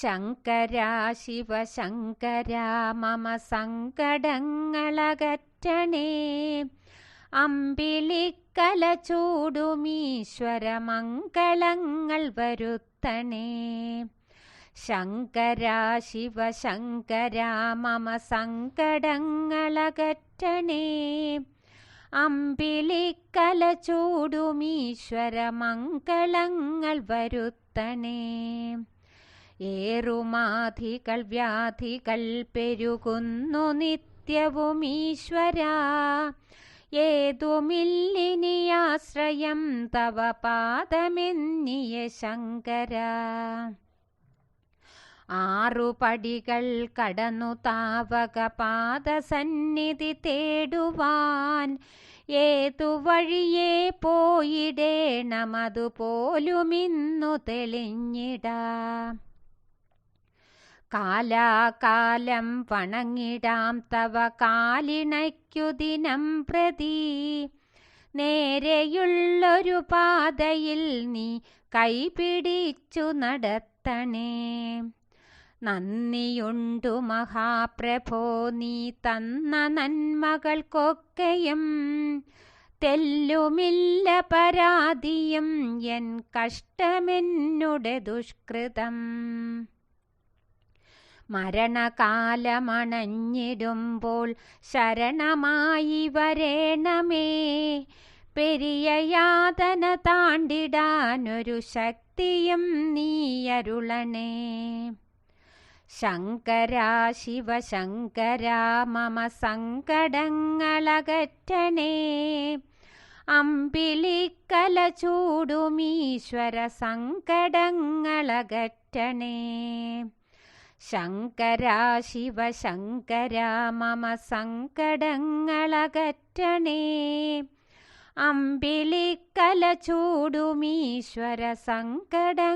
ശങ്കര ശിവശങ്കര മമ സങ്കടങ്ങളകറ്റണേ. അമ്പിളിക്കല ചൂടുമീശ്വര മംഗളങ്ങൾ വരുത്തണേ. ശങ്കരാ ശങ്കര ശിവശങ്കര മമ സങ്കടങ്ങളകറ്റണേ. അമ്പിളിക്കല ചൂടുമീശ്വര മംഗളങ്ങൾ വരുത്തണേ. ഏറുമാധികൾ വ്യാധികൾ പെരുകുന്നു നിത്യവും ഈശ്വര ഏതുമില്ലിനി ആശ്രയം തവ പാദമെന്നിയ ശങ്കര. ആറുപടികൾ കടന്നു താവക പാദസന്നിധി തേടുവാൻ. ഏതു വഴിയെ പോയിടേണമതുപോലുമിന്നു തെളിഞ്ഞിടാം. കാലാകാലം വണങ്ങിടാം തവ കാലിണയ്ക്കു ദിനം പ്രതി. നേരെയുള്ളൊരു പാതയിൽ നീ കൈപിടിച്ചു നടത്തണേ. നന്ദിയുണ്ടു മഹാപ്രഭോ നീ തന്ന നന്മകൾക്കൊക്കെയും തെല്ലുമില്ല പരാതിയും എൻ കഷ്ടമെന്നുടെ ദുഷ്കൃതം. മരണകാലമണഞ്ഞിടുമ്പോൾ ശരണമായി വരേണമേ. പെരിയ യാതന താണ്ടിടാനൊരു ശക്തിയും നീയരുളണേ ശങ്കര ശിവശങ്കര മമ സങ്കടങ്ങളകറ്റണേ. അമ്പിളിക്കല ചൂടുമീശ്വര സങ്കടങ്ങളകറ്റണേ. ശങ്കര ശിവശങ്കര മമ സങ്കടങ്ങളകറ്റണേ. അമ്പിളിക്കല ചൂടുമീശ്വര സങ്കടങ്ങളകറ്റണേ.